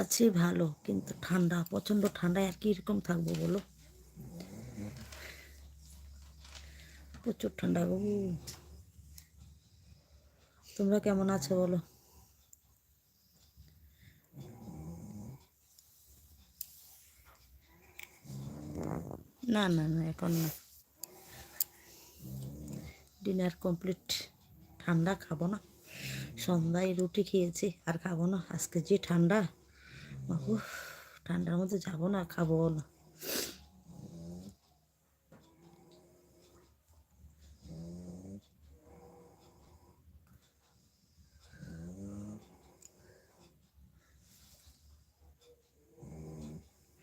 আছি ভালো, কিন্তু ঠান্ডা, প্রচণ্ড ঠান্ডায় আর কীরকম থাকব বলো? প্রচুর ঠান্ডা গো তোমরা কেমন আছো বলো? না না না, এখন না। ডিনার কমপ্লিট ঠান্ডা খাব না। সন্ধ্যায় রুটি খেয়েছি, আর খাব না। আজকে যে ঠান্ডা। ঠান্ডার মধ্যে যাব না, খাব না।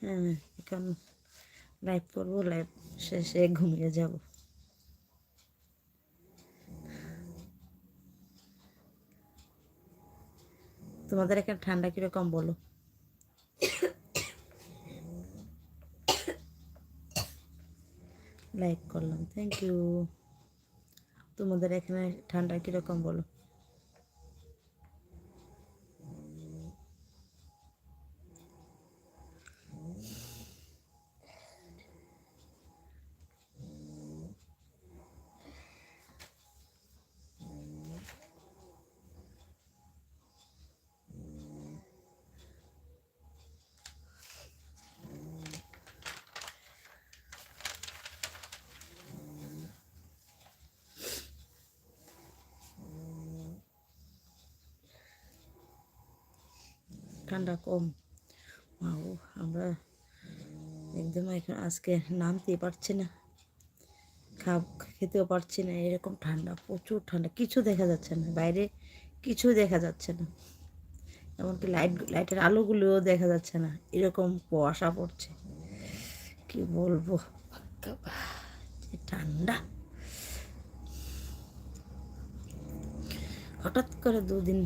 হ্যাঁ এখন লাইভ করব লাইভ শেষে ঘুমিয়ে যাব। তোমাদের এখানে ঠান্ডা কীরকম বলো? লাইক করলাম। থ্যাংক ইউ তোমাদের এখানে ঠান্ডা কীরকম বলো? ঠান্ডা কম। আমরা একদম এখন আজকে নামতে পারছি না। খাব, খেতেও পারছি না, এরকম ঠান্ডা, প্রচুর ঠান্ডা, কিছু দেখা যাচ্ছে না, বাইরে কিছু দেখা যাচ্ছে না। এমনকি লাইট, লাইটের আলোগুলোও দেখা যাচ্ছে না, এরকম কুয়াশা পড়ছে। কি বলব? ঠান্ডা। হঠাৎ করে দুদিন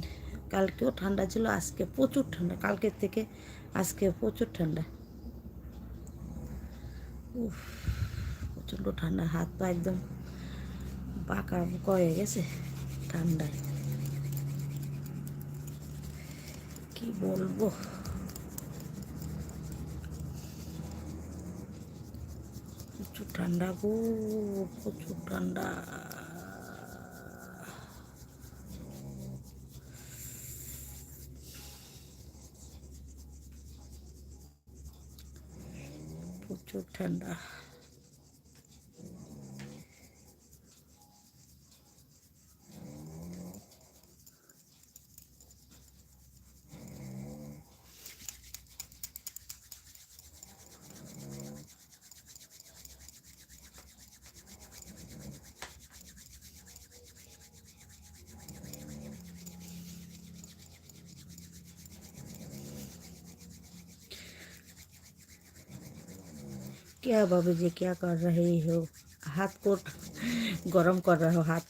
কালকেও ঠান্ডা ছিল, আজকে প্রচুর ঠান্ডা, কালকের থেকে আজকে প্রচুর ঠান্ডা। উফ, প্রচণ্ড ঠান্ডা, হাত পা একদম বাঁকা বুকা হয়ে গেছে ঠান্ডায়। কি বলব? প্রচুর ঠান্ডা গো, প্রচুর ঠান্ডা। প্রচুর ঠান্ডা क्या बाबू जी क्या कर रहे हो हाथ को गरम कर रहे हो हाथ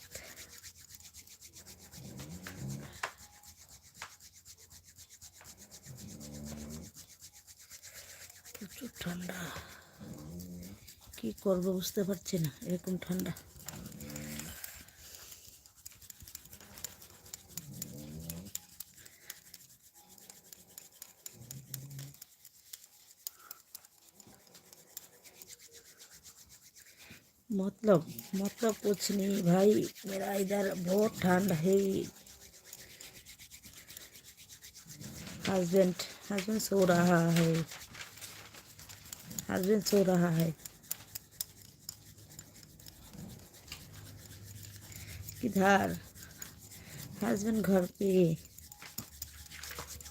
প্রচুর ঠান্ডা কি করবো বুঝতে পারছি না এরকম ঠান্ডা मतलब मतलब कुछ नहीं भाई, मेरा इधर बहुत ठंड है। हस्बैंड हस्बैंड सो रहा है। हस्बैंड सो रहा है। किधर? हस्बैंड घर पे।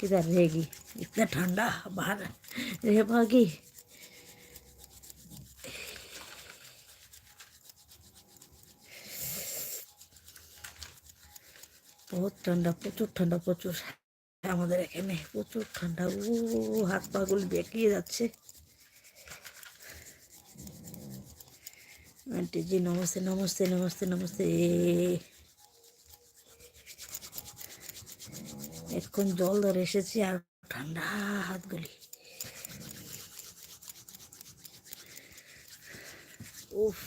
किधर रहेगी? इतना ठंडा बाहर रह पागी বহুত ঠান্ডা, প্রচুর ঠান্ডা, প্রচুর। আমাদের এখানে প্রচুর ঠান্ডা। ও হাত পাগুলো বেঁকিয়ে যাচ্ছে। আন্টি জি, নমস্তে নমস্তে নমস্তে নমস্তে। এখন জল ধরে এসেছি আর ঠান্ডা হাতগুলি উফ।